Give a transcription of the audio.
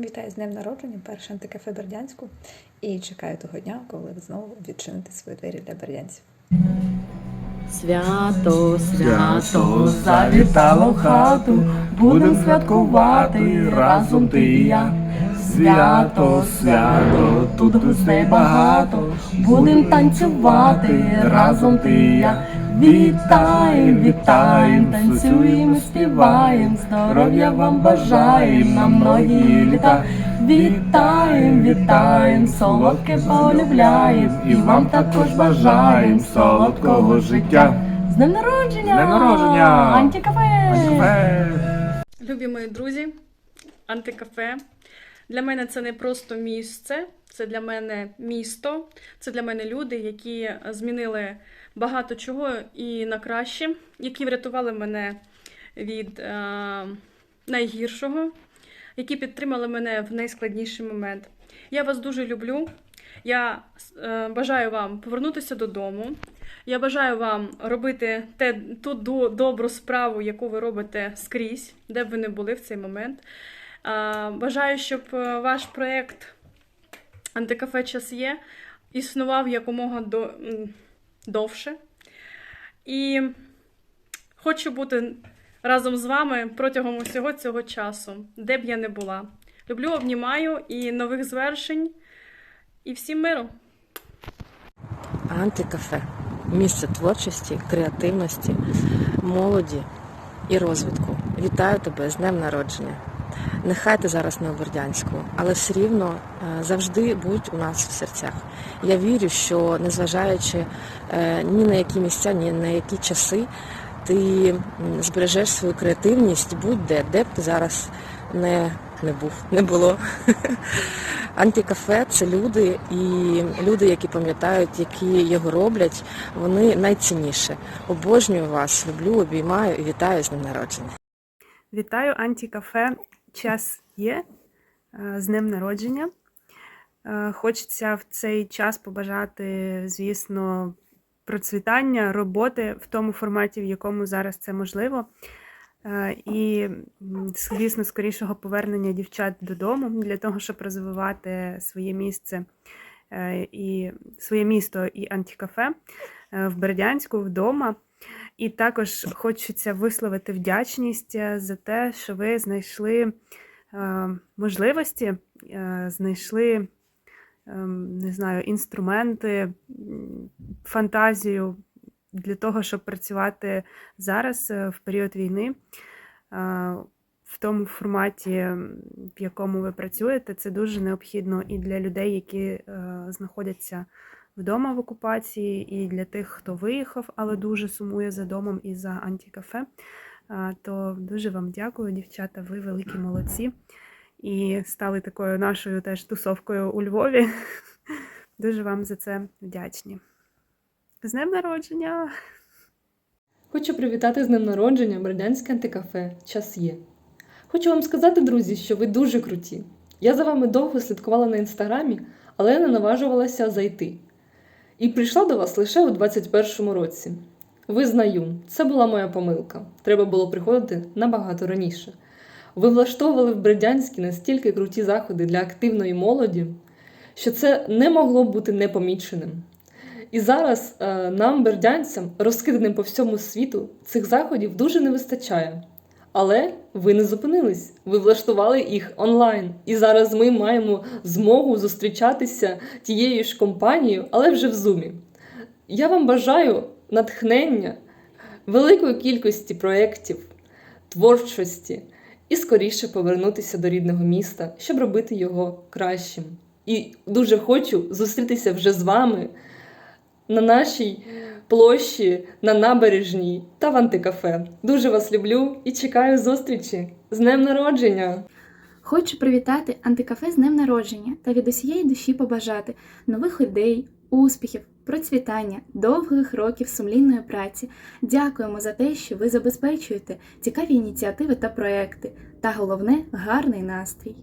Вітаю з днем народження, перше антикафе Бердянську. І чекаю того дня, коли ви знову відчините свої двері для бердянців. Свято, свято, завітало в хату, будем святкувати разом ти і я. Свято, свято, тут гостей багато, будем танцювати разом ти і я. Вітаєм, вітаєм, танцюємо, співаєм, здоров'я вам бажаєм на многі літа. Вітаєм, вітаєм, солодке полюбляєм, і вам також бажаєм солодкого життя. З днем народження! З днем народження! Антикафе! Антикафе! Любі мої друзі, антикафе. Для мене це не просто місце, це для мене місто, це для мене люди, які змінили багато чого і на краще, які врятували мене від е, найгіршого, які підтримали мене в найскладніший момент. Я вас дуже люблю. Я е, бажаю вам повернутися додому. Я бажаю вам робити те, ту добру справу, яку ви робите скрізь, де б ви не були в цей момент. Бажаю, щоб е, ваш проєкт Антикафе Час є існував якомога до, довше. І хочу бути разом з вами протягом усього цього часу, де б я не була. Люблю, обнімаю і нових звершень. І всім миру! Антикафе місце творчості, креативності, молоді і розвитку. Вітаю тебе з днем народження. Нехай ти зараз не у Бердянську, але все рівно е, завжди будь у нас в серцях. Я вірю, що незважаючи е, ні на які місця, ні на які часи, ти збережеш свою креативність будь-де, де б ти зараз не, не був, не було. Антикафе це люди і люди, які пам'ятають, які його роблять, вони найцінніше. Обожнюю вас, люблю, обіймаю і вітаю з днем народження. Вітаю антікафе. Час є е, з днем народження. Е, Хочеться в цей час побажати, звісно, процвітання, роботи в тому форматі, в якому зараз це можливо. Е, І, звісно, скорішого повернення дівчат додому для того, щоб розвивати своє місце і своє місто і антикафе е, в Бердянську вдома. І також хочеться висловити вдячність е, за те, що ви знайшли е, можливості, е, знайшли не знаю, інструменти, фантазію для того, щоб працювати зараз в період війни. В тому форматі, в якому ви працюєте, це дуже необхідно і для людей, які знаходяться вдома в окупації, і для тих, хто виїхав, але дуже сумує за домом і за антикафе. То дуже вам дякую, дівчата. Ви великі молодці. І стали такою нашою теж тусовкою у Львові. Дуже вам за це вдячні. З днем народження! Хочу привітати з днем народження Бердянське антикафе. Час є. Хочу вам сказати, друзі, що ви дуже круті. Я за вами довго слідкувала на інстаграмі, але не наважувалася зайти. І прийшла до вас лише у 21-му році. Визнаю, це була моя помилка. Треба було приходити набагато раніше. Ви влаштовували в Бердянській настільки круті заходи для активної молоді, що це не могло бути непоміченим. І зараз е, нам, бердянцям, розкиданим по всьому світу, цих заходів дуже не вистачає. Але ви не зупинились, ви влаштували їх онлайн. І зараз ми маємо змогу зустрічатися тією ж компанією, але вже в зумі. Я вам бажаю натхнення, великої кількості проєктів, творчості і скоріше повернутися до рідного міста, щоб робити його кращим. І дуже хочу зустрітися вже з вами на нашій площі, на набережній та в антикафе. Дуже вас люблю і чекаю зустрічі з днем народження! Хочу привітати антикафе з днем народження та від усієї душі побажати нових ідей, успіхів, процвітання, довгих років сумлінної праці. Дякуємо за те, що ви забезпечуєте цікаві ініціативи та проекти, та головне гарний настрій.